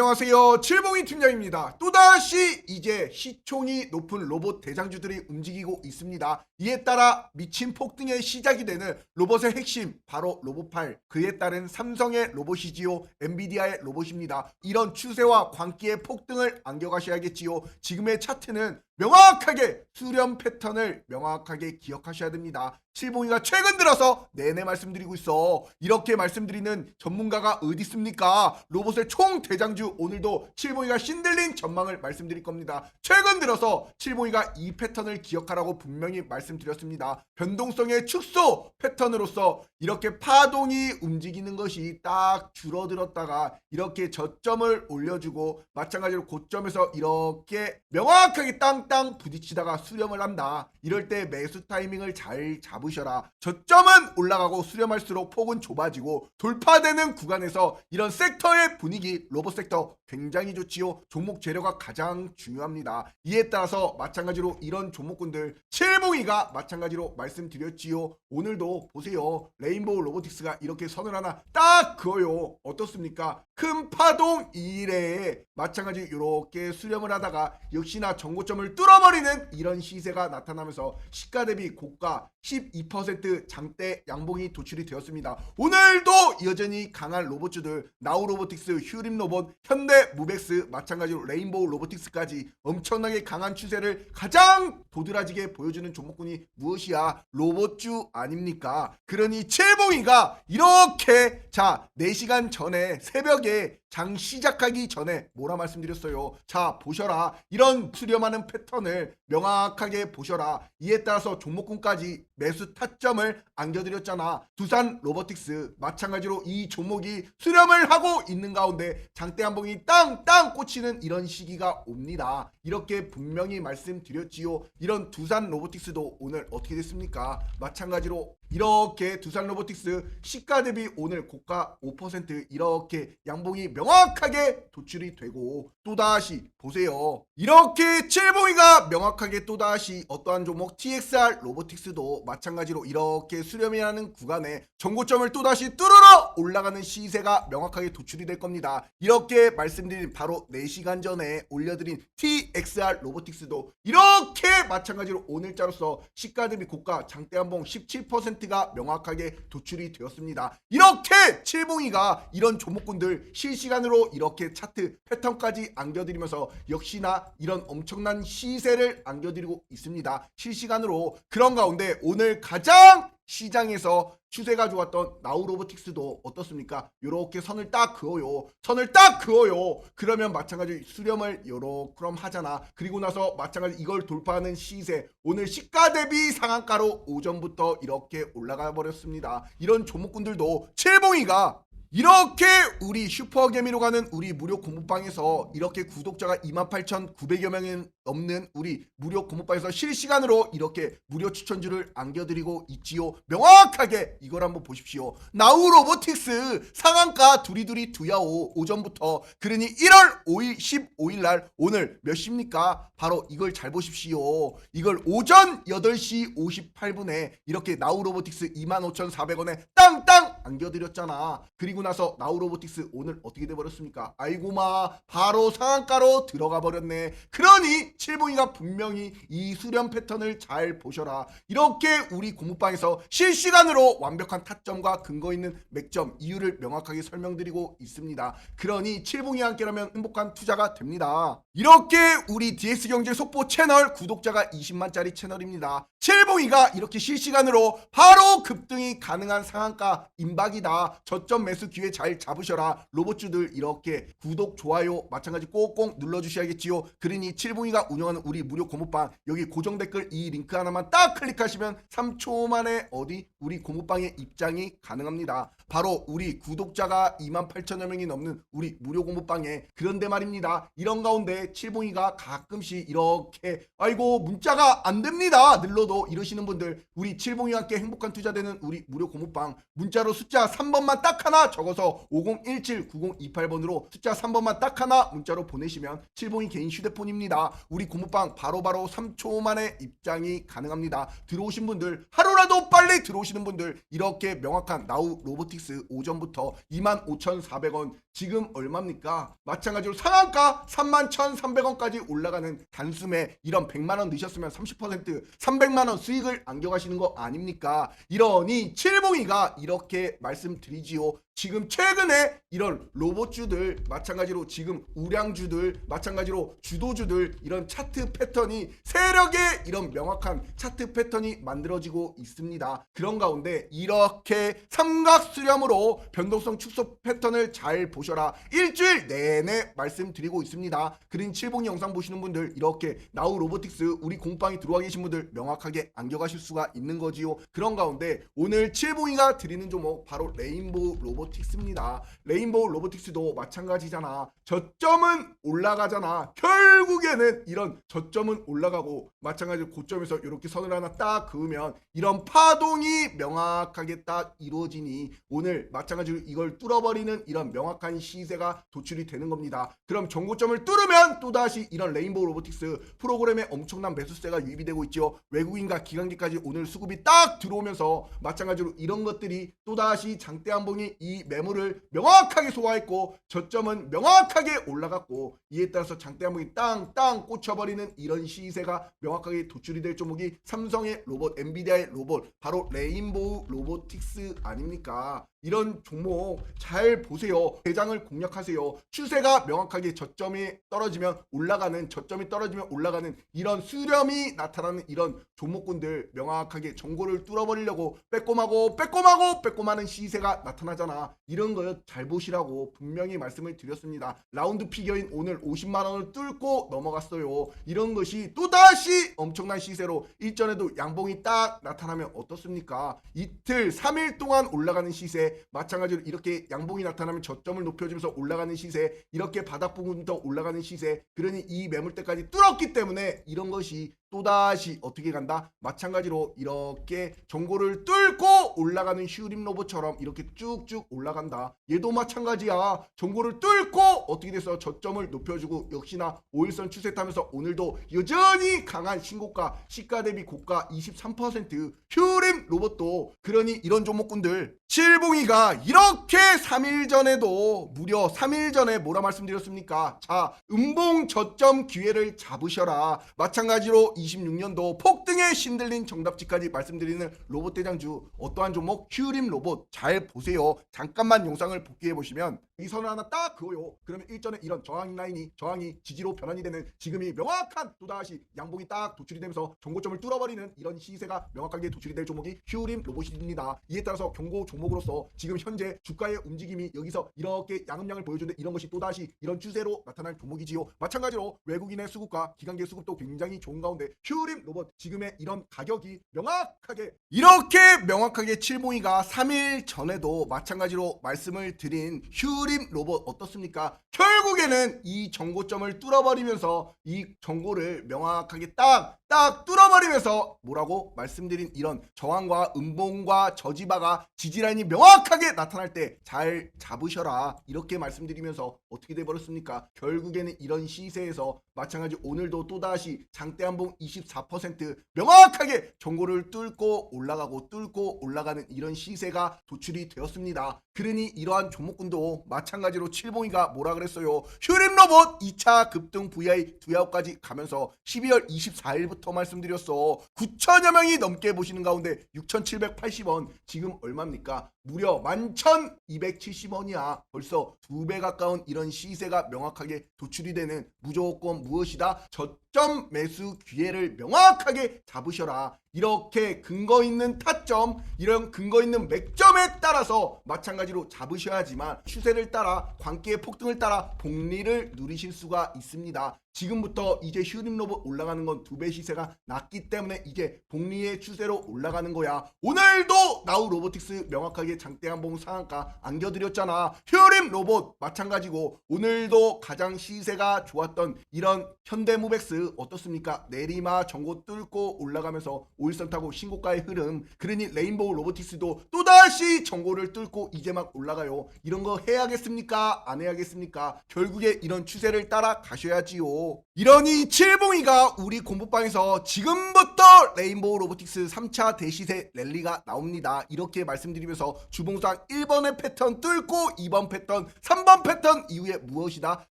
안녕하세요. 칠봉이 팀장입니다. 또다시 이제 시총이 높은 로봇 대장주들이 움직이고 있습니다. 이에 따라 미친 폭등의 시작이 되는 로봇의 핵심, 바로 로봇8. 그에 따른 삼성의 로봇이지요. 엔비디아의 로봇입니다. 이런 추세와 광기의 폭등을 안겨가셔야겠지요. 지금의 차트는 명확하게 수렴 패턴을 명확하게 기억하셔야 됩니다. 칠봉이가 최근 들어서 내내 말씀드리고 있어. 이렇게 말씀드리는 전문가가 어디 있습니까? 로봇의 총 대장주 오늘도 칠봉이가 신들린 전망을 말씀드릴 겁니다. 최근 들어서 칠봉이가 이 패턴을 기억하라고 분명히 말씀드렸습니다. 변동성의 축소 패턴으로서 이렇게 파동이 움직이는 것이 딱 줄어들었다가 이렇게 저점을 올려주고 마찬가지로 고점에서 이렇게 명확하게 땅땅 부딪히다가 수렴을 한다. 이럴 때 매수 타이밍을 잘 잡으셔라. 저점은 올라가고 수렴할수록 폭은 좁아지고 돌파되는 구간에서 이런 섹터의 분위기 로봇 섹터 굉장히 좋지요. 종목 재료가 가장 중요합니다. 이에 따라서 마찬가지로 이런 종목군들 칠봉이가 마찬가지로 말씀드렸지요. 오늘도 보세요. 레인보우 로보틱스가 이렇게 선을 하나 딱 그어요. 어떻습니까? 큰 파동 이래에 마찬가지 이렇게 수렴을 하다가 역시나 정고점을 뚫어버리는 이런 시세가 나타나면서 시가 대비 고가 12% 장대 양봉이 도출이 되었습니다. 오늘도 여전히 강한 로봇주들 나우 로보틱스, 휴림 로봇, 현대 무벡스 마찬가지로 레인보우 로보틱스까지 엄청나게 강한 추세를 가장 도드라지게 보여주는 종목군이 무엇이야? 로봇주 아닙니까? 그러니 칠봉이가 이렇게 자 4시간 전에 새벽에 oye, 장 시작하기 전에 뭐라 말씀드렸어요. 자 보셔라 이런 수렴하는 패턴을 명확하게 보셔라. 이에 따라서 종목군까지 매수 타점을 안겨드렸잖아. 두산 로보틱스 마찬가지로 이 종목이 수렴을 하고 있는 가운데 장대 한봉이 땅땅 꽂히는 이런 시기가 옵니다. 이렇게 분명히 말씀드렸지요. 이런 두산 로보틱스도 오늘 어떻게 됐습니까? 마찬가지로 이렇게 두산 로보틱스 시가 대비 오늘 고가 5% 이렇게 양봉이 명확하게 도출이 되고 또다시 보세요. 이렇게 칠봉이가 명확하게 또다시 어떠한 종목 TXR 로보틱스도 마찬가지로 이렇게 수렴이라는 구간에 정고점을 또다시 뚫으러 올라가는 시세가 명확하게 도출이 될 겁니다. 이렇게 말씀드린 바로 4시간 전에 올려드린 TXR 로보틱스도 이렇게 마찬가지로 오늘자로서 시가 대비 고가 장대 한봉 17%가 명확하게 도출이 되었습니다. 이렇게 칠봉이가 이런 종목군들 실시 간으로 이렇게 차트 패턴까지 안겨드리면서 역시나 이런 엄청난 시세를 안겨드리고 있습니다. 실시간으로 그런 가운데 오늘 가장 시장에서 추세가 좋았던 나우로보틱스도 어떻습니까? 요렇게 선을 딱 그어요. 선을 딱 그어요. 그러면 마찬가지 수렴을 요렇게 하잖아. 그리고 나서 마찬가지 이걸 돌파하는 시세 오늘 시가 대비 상한가로 오전부터 이렇게 올라가 버렸습니다. 이런 종목군들도 칠봉이가 이렇게 우리 슈퍼개미로 가는 우리 무료 공부방에서 이렇게 구독자가 28,900여 명이 넘는 우리 무료 공부방에서 실시간으로 이렇게 무료 추천주를 안겨드리고 있지요. 명확하게 이걸 한번 보십시오. 나우 로보틱스 상한가 두리두리 두야오 오전부터 그러니 1월 5일 15일 날 오늘 몇 시입니까? 바로 이걸 잘 보십시오. 이걸 오전 8시 58분에 이렇게 나우 로보틱스 25,400원에 땅땅 안겨드렸잖아. 그리고 나서 나우 로보틱스 오늘 어떻게 돼버렸습니까? 아이고마 바로 상한가로 들어가 버렸네. 그러니 칠봉이가 분명히 이 수렴 패턴을 잘 보셔라. 이렇게 우리 공부방에서 실시간으로 완벽한 타점과 근거 있는 맥점 이유를 명확하게 설명드리고 있습니다. 그러니 칠봉이 함께라면 행복한 투자가 됩니다. 이렇게 우리 DS경제 속보 채널 구독자가 20만짜리 채널입니다. 칠봉이가 이렇게 실시간으로 바로 급등이 가능한 상한가 임박이다. 저점 매수 기회 잘 잡으셔라. 로봇주들 이렇게 구독, 좋아요 마찬가지 꼭꼭 눌러주셔야겠지요. 그러니 칠봉이가 운영하는 우리 무료 고무방 여기 고정 댓글 이 링크 하나만 딱 클릭하시면 3초 만에 어디 우리 고무방에 입장이 가능합니다. 바로 우리 구독자가 2만 8천여 명이 넘는 우리 무료 공부방에 그런데 말입니다. 이런 가운데 칠봉이가 가끔씩 이렇게 아이고 문자가 안 됩니다. 늘러도 이러시는 분들 우리 칠봉이와 함께 행복한 투자되는 우리 무료 공부방 문자로 숫자 3번만 딱 하나 적어서 50179028번으로 숫자 3번만 딱 하나 문자로 보내시면 칠봉이 개인 휴대폰입니다. 우리 공부방 바로바로 3초 만에 입장이 가능합니다. 들어오신 분들 하루라도 빨리 들어오시는 분들 이렇게 명확한 나우 로보틱스 오전부터 25,400원 지금 얼마입니까? 마찬가지로 상한가 31,300원까지 올라가는 단숨에 이런 100만 원 넣으셨으면 30% 300만 원 수익을 안겨가시는 거 아닙니까? 이러니 칠봉이가 이렇게 말씀드리지요. 지금 최근에 이런 로봇주들 마찬가지로 지금 우량주들 마찬가지로 주도주들 이런 차트 패턴이 세력의 이런 명확한 차트 패턴이 만들어지고 있습니다. 그런 가운데 이렇게 삼각수렴으로 변동성 축소 패턴을 잘 보셔라. 일주일 내내 말씀드리고 있습니다. 그린 칠봉이 영상 보시는 분들 이렇게 나우 로보틱스 우리 공방에 들어와 계신 분들 명확하게 안겨가실 수가 있는 거지요. 그런 가운데 오늘 칠봉이가 드리는 종목 바로 레인보우 로 보틱스입니다. 레인보우 로보틱스도 마찬가지잖아. 저점은 올라가잖아. 결국에는 이런 저점은 올라가고 마찬가지로 고점에서 이렇게 선을 하나 딱 그으면 이런 파동이 명확하게 딱 이루어지니 오늘 마찬가지로 이걸 뚫어버리는 이런 명확한 시세가 도출이 되는 겁니다. 그럼 정고점을 뚫으면 또다시 이런 레인보우 로보틱스 프로그램에 엄청난 매수세가 유입이 되고 있죠. 외국인과 기관계까지 오늘 수급이 딱 들어오면서 마찬가지로 이런 것들이 또다시 장대 한봉이 이 매물을 명확하게 소화했고 저점은 명확하게 올라갔고 이에 따라서 장대 한봉이 땅땅 꽂혀버리는 이런 시세가 명확하게 도출이 될 종목이 삼성의 로봇, 엔비디아의 로봇, 바로 레인보우 로보틱스 아닙니까? 이런 종목 잘 보세요. 대장을 공략하세요. 추세가 명확하게 저점이 떨어지면 올라가는 저점이 떨어지면 올라가는 이런 수렴이 나타나는 이런 종목군들 명확하게 정보를 뚫어버리려고 빼꼼하고 빼꼼하고 빼꼼하는 시세가 나타나잖아. 이런 거 잘 보시라고 분명히 말씀을 드렸습니다. 라운드 피겨인 오늘 50만 원을 뚫고 넘어갔어요. 이런 것이 또다시 엄청난 시세로 일전에도 양봉이 딱 나타나면 어떻습니까? 이틀 3일 동안 올라가는 시세 마찬가지로 이렇게 양봉이 나타나면 저점을 높여주면서 올라가는 시세 이렇게 바닥 부분부터 올라가는 시세 그러니 이 매물대까지 뚫었기 때문에 이런 것이 또다시 어떻게 간다? 마찬가지로 이렇게 정고를 뚫고 올라가는 슈림 로봇처럼 이렇게 쭉쭉 올라간다. 얘도 마찬가지야. 정고를 뚫고 어떻게 돼서 저점을 높여주고 역시나 5일선 추세 타면서 오늘도 여전히 강한 신고가 시가 대비 고가 23% 슈림 로봇도 그러니 이런 종목군들 칠봉이가 이렇게 3일 전에도 무려 3일 전에 뭐라 말씀드렸습니까? 자, 음봉 저점 기회를 잡으셔라. 마찬가지로 26년도 폭등에 신들린 정답지까지 말씀드리는 로봇 대장주 어떠한 종목 큐림 로봇 잘 보세요. 잠깐만 영상을 복귀해 보시면 이 선을 하나 딱 그어요. 그러면 일전에 이런 저항 라인이 저항이 지지로 변환이 되는 지금이 명확한 또다시 양봉이 딱 도출이 되면서 정고점을 뚫어버리는 이런 시세가 명확하게 도출이 될 종목이 큐림 로봇입니다. 이에 따라서 경고 종목으로서 지금 현재 주가의 움직임이 여기서 이렇게 양음량을 보여주는데 이런 것이 또다시 이런 추세로 나타날 종목이지요. 마찬가지로 외국인의 수급과 기관계 수급도 굉장히 좋은 가운데 큐림 로봇 지금의 이런 가격이 명확하게 이렇게 명확하게 칠봉이가 3일 전에도 마찬가지로 말씀을 드린 큐림 로봇 어떻습니까? 결국에는 이 정고점을 뚫어버리면서 이 정고를 명확하게 딱딱 뚫어버리면서 뭐라고 말씀드린 이런 저항과 음봉과 저지바가 지지라인이 명확하게 나타날 때 잘 잡으셔라 이렇게 말씀드리면서 어떻게 돼버렸습니까? 결국에는 이런 시세에서 마찬가지 오늘도 또다시 장대 한봉 24% 명확하게 정고를 뚫고 올라가고 뚫고 올라가는 이런 시세가 도출이 되었습니다. 그러니 이러한 종목군도 마찬가지로 칠봉이가 뭐라 그랬어요? 휴림 로봇 2차 급등 VI 두야까지 가면서 12월 24일부터 말씀드렸어. 9천여 명이 넘게 보시는 가운데 6,780원 지금 얼마입니까? 무려 11,270원이야. 벌써 두 배 가까운 이런 시세가 명확하게 도출이 되는 무조건 무엇이다? 저점 매수 기회를 명확하게 잡으셔라. 이렇게 근거 있는 타점, 이런 근거 있는 맥점에 따라서 마찬가지로 잡으셔야지만 추세를 따라 광기의 폭등을 따라 복리를 누리실 수가 있습니다. 지금부터 이제 휴림 로봇 올라가는 건 두 배 시세가 낮기 때문에 이제 복리의 추세로 올라가는 거야. 오늘도 나우 로보틱스 명확하게 장대 한봉 상한가 안겨드렸잖아. 휴림 로봇 마찬가지고 오늘도 가장 시세가 좋았던 이런 현대무백스 어떻습니까? 내리마 정고 뚫고 올라가면서 5일선 타고 신고가의 흐름 그러니 레인보우 로보틱스도 또다시 정고를 뚫고 이제 막 올라가요. 이런 거 해야겠습니까? 안 해야겠습니까? 결국에 이런 추세를 따라 가셔야지요. 이러니 칠봉이가 우리 공부방에서 지금부터 레인보우 로보틱스 3차 대시세 랠리가 나옵니다. 이렇게 말씀드리면서 주봉상 1번의 패턴 뚫고 2번 패턴 3번 패턴 이후에 무엇이다?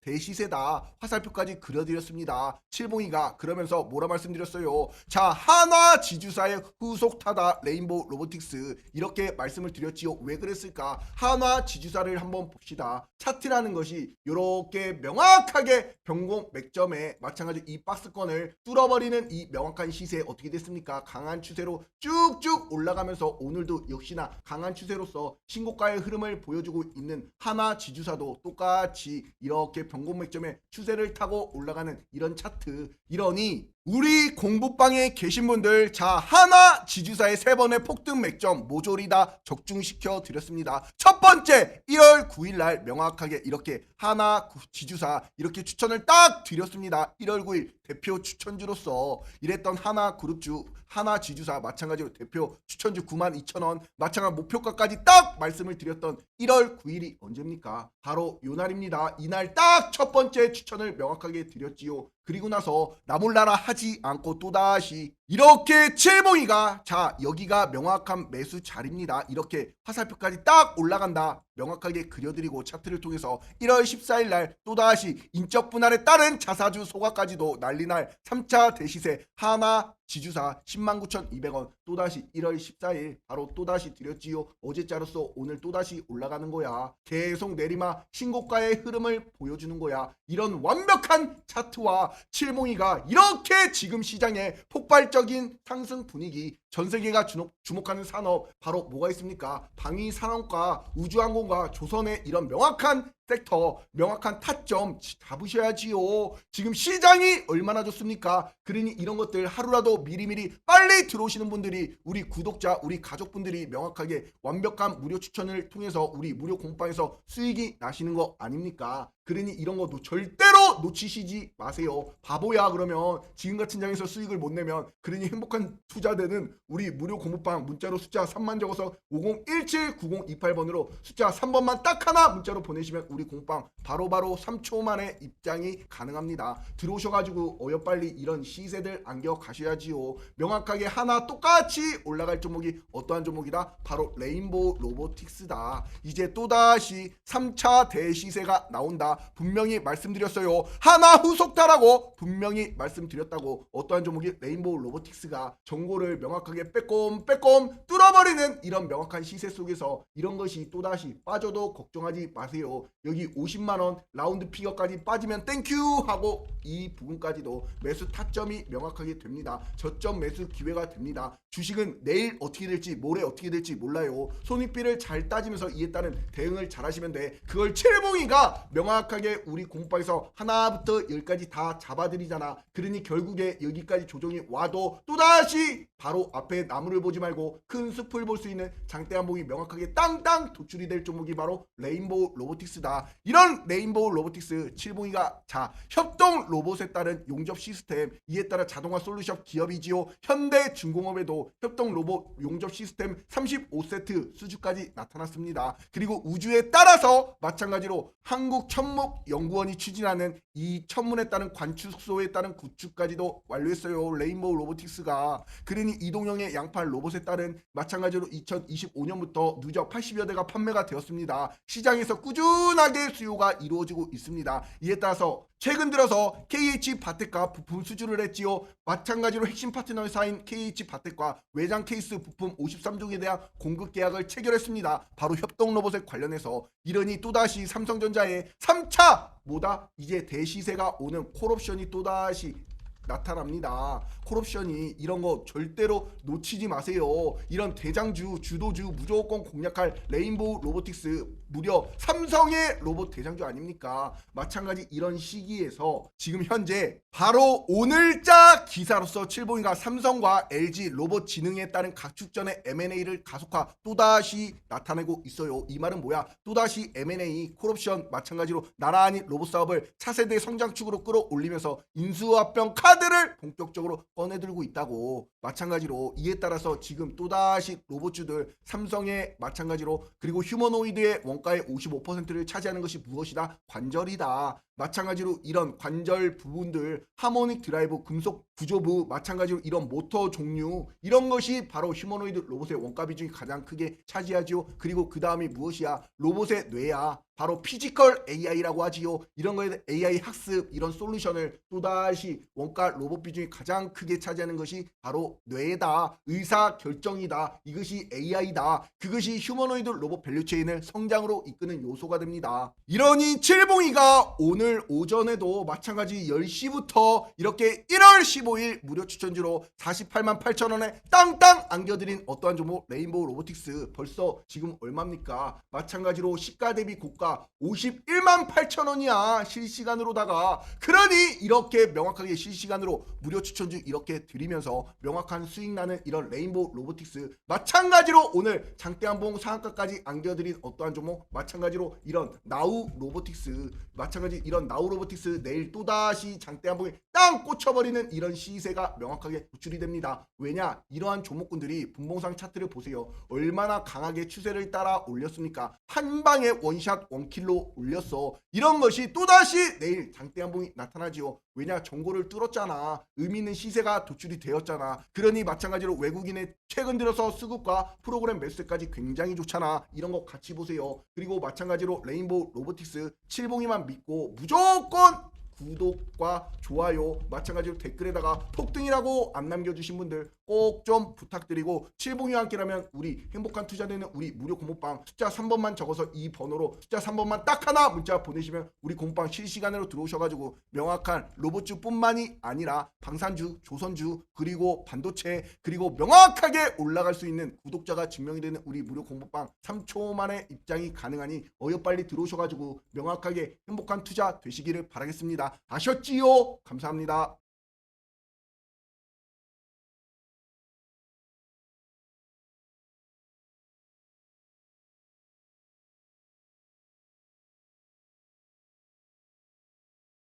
대시세다. 화살표까지 그려드렸습니다. 칠봉이가 그러면서 뭐라 말씀드렸어요? 자 한화 지 주사의 후속 타다 레인보우 로보틱스. 이렇게 말씀을 드렸지요. 왜 그랬을까? 한화 지주사를 한번 봅시다. 차트라는 것이 이렇게 명확하게 변공 맥점에 마찬가지 이 박스권을 뚫어버리는 이 명확한 시세 어떻게 됐습니까? 강한 추세로 쭉쭉 올라가면서 오늘도 역시나 강한 추세로서 신고가의 흐름을 보여주고 있는 하나 지주사도 똑같이 이렇게 변공 맥점에 추세를 타고 올라가는 이런 차트. 이러니 우리 공부방에 계신 분들 자 하나 지주사의 세 번의 폭등 맥점 모조리 다 적중시켜 드렸습니다. 첫 번째 1월 9일 날 명확하게 이렇게 하나 구- 지주사 이렇게 추천을 딱 드렸습니다. 1월 9일 대표 추천주로서 이랬던 하나 그룹주 하나 지주사 마찬가지로 대표 추천주 92,000원 마찬가지 목표가까지 딱 말씀을 드렸던 1월 9일이 언제입니까? 바로 요 날입니다. 이날 딱 첫 번째 추천을 명확하게 드렸지요. 그리고 나서 나몰라라 하지 않고 또다시 이렇게 칠봉이가 자 여기가 명확한 매수 자리입니다. 이렇게 화살표까지 딱 올라간다. 명확하게 그려드리고 차트를 통해서 1월 14일 날 또다시 인적 분할에 따른 자사주 소가까지도 난리날 3차 대시세 하나 지주사 109,200원 또다시 1월 14일 바로 또다시 드렸지요. 어제자로서 오늘 또다시 올라가는 거야. 계속 내리막 신고가의 흐름을 보여주는 거야. 이런 완벽한 차트와 칠몽이가 이렇게 지금 시장에 폭발 적인 상승 분위기 전 세계가 주목, 주목 하는 산업 바로 뭐가 있습니까? 방위 산업과 우주항공과 조선의 이런 명확한 섹터, 명확한 타점 잡으셔야지요. 지금 시장이 얼마나 좋습니까? 그러니 이런 것들 하루라도 미리미리 빨리 들어오시는 분들이 우리 구독자, 우리 가족분들이 명확하게 완벽한 무료 추천을 통해서 우리 무료 공방에서 수익이 나시는 거 아닙니까? 그러니 이런 것도 절대로 놓치시지 마세요. 바보야 그러면 지금 같은 장에서 수익을 못 내면 그러니 행복한 투자되는 우리 무료 공부방 문자로 숫자 3만 적어서 50179028번으로 숫자 3번만 딱 하나 문자로 보내시면 우리 공방 바로바로 3초 만에 입장이 가능합니다. 들어오셔가지고 어여빨리 이런 시세들 안겨 가셔야지요. 명확하게 하나 똑같이 올라갈 종목이 어떠한 종목이다? 바로 레인보우 로보틱스다. 이제 또다시 3차 대시세가 나온다. 분명히 말씀드렸어요. 하나 후속타라고 분명히 말씀드렸다고 어떠한 종목이 레인보우 로보틱스가 정보를 명확하게 빼꼼 빼꼼 뚫어버리는 이런 명확한 시세 속에서 이런 것이 또다시 빠져도 걱정하지 마세요. 여기 50만원 라운드 피겨까지 빠지면 땡큐 하고 이 부분까지도 매수 타점이 명확하게 됩니다. 저점 매수 기회가 됩니다. 주식은 내일 어떻게 될지 모레 어떻게 될지 몰라요. 손익비를 잘 따지면서 이에 따른 대응을 잘 하시면 돼. 그걸 칠봉이가 명확 하게 우리 공방에서 하나부터 열까지 다 잡아드리잖아. 그러니 결국에 여기까지 조정이 와도 또다시 바로 앞에 나무를 보지 말고 큰 숲을 볼 수 있는 장대 한봉이 명확하게 땅땅 도출이 될 종목이 바로 레인보우 로보틱스다. 이런 레인보우 로보틱스 칠봉이가 자 협동 로봇에 따른 용접 시스템 이에 따라 자동화 솔루션 기업이지요. 현대 중공업에도 협동 로봇 용접 시스템 35세트 수주까지 나타났습니다. 그리고 우주에 따라서 마찬가지로 한국 천목 연구원이 추진하는 이 천문에 따른 관측소에 따른 구축까지도 완료했어요. 레인보우 로보틱스가 그러니 이동형의 양팔 로봇에 따른 마찬가지로 2025년부터 누적 80여 대가 판매가 되었습니다. 시장에서 꾸준하게 수요가 이루어지고 있습니다. 이에 따라서 최근 들어서 KH 바텍과 부품 수주를 했지요. 마찬가지로 핵심 파트너사인 KH 바텍과 외장 케이스 부품 53종에 대한 공급 계약을 체결했습니다. 바로 협동 로봇에 관련해서 이러니 또다시 삼성전자의 3차 뭐다 이제 대시세가 오는 콜옵션이 또다시 나타납니다. 콜옵션이 이런 거 절대로 놓치지 마세요. 이런 대장주, 주도주 무조건 공략할 레인보우 로보틱스 무려 삼성의 로봇 대장주 아닙니까? 마찬가지 이런 시기에서 지금 현재 바로 오늘자 기사로서 칠봉이가 삼성과 LG 로봇 지능에 따른 각축전의 M&A를 가속화 또다시 나타내고 있어요. 이 말은 뭐야? 또다시 M&A 콜옵션 마찬가지로 나란히 로봇 사업을 차세대 성장축으로 끌어올리면서 인수합병 카드를 본격적으로 꺼내들고 있다고. 마찬가지로 이에 따라서 지금 또다시 로봇주들 삼성의 마찬가지로 그리고 휴머노이드의 원가 의 55%를 차지하는 것이 무엇이다? 관절이다. 마찬가지로 이런 관절 부분들 하모닉 드라이브 금속 구조부 마찬가지로 이런 모터 종류 이런 것이 바로 휴머노이드 로봇의 원가 비중이 가장 크게 차지하지요. 그리고 그 다음이 무엇이야? 로봇의 뇌야. 바로 피지컬 AI라고 하지요. 이런 거에 AI 학습 이런 솔루션을 또다시 원가 로봇 비중이 가장 크게 차지하는 것이 바로 뇌다. 의사 결정이다. 이것이 AI다. 그것이 휴머노이드 로봇 밸류체인을 성장으로 이끄는 요소가 됩니다. 이러니 칠봉이가 오늘 오전에도 마찬가지 10시부터 이렇게 1월 15일 무료 추천주로 48만 8천 원에 땅땅 안겨드린 어떠한 종목 레인보우 로보틱스 벌써 지금 얼마입니까? 마찬가지로 시가 대비 고가 51만 8천 원이야 실시간으로다가 그러니 이렇게 명확하게 실시간으로 무료 추천주 이렇게 드리면서 명확한 수익 나는 이런 레인보우 로보틱스 마찬가지로 오늘 장대한봉 상한가까지 안겨드린 어떠한 종목 마찬가지로 이런 나우 로보틱스 마찬가지 이런 나우 로보틱스 내일 또다시 장대한봉에 땅 꽂혀버리는 이런 시세가 명확하게 노출이 됩니다. 왜냐? 이러한 종목군들이 분봉상 차트를 보세요. 얼마나 강하게 추세를 따라 올렸습니까? 한 방에 원샷 원킬로 올렸어. 이런 것이 또다시 내일 장대 한봉이 나타나지요. 왜냐? 정고를 뚫었잖아. 의미 있는 시세가 도출이 되었잖아. 그러니 마찬가지로 외국인의 최근 들어서 수급과 프로그램 매수까지 굉장히 좋잖아. 이런 거 같이 보세요. 그리고 마찬가지로 레인보우 로보틱스 칠봉이만 믿고 무조건 구독과 좋아요 마찬가지로 댓글에다가 폭등이라고 안 남겨주신 분들 꼭 좀 부탁드리고 칠봉이와 함께라면 우리 행복한 투자되는 우리 무료 공모방 숫자 3번만 적어서 이 번호로 숫자 3번만 딱 하나 문자 보내시면 우리 공모방 실시간으로 들어오셔가지고 명확한 로봇주뿐만이 아니라 방산주, 조선주 그리고 반도체 그리고 명확하게 올라갈 수 있는 구독자가 증명이 되는 우리 무료 공모방 3초 만에 입장이 가능하니 어여 빨리 들어오셔가지고 명확하게 행복한 투자 되시기를 바라겠습니다. 아셨지요? 감사합니다.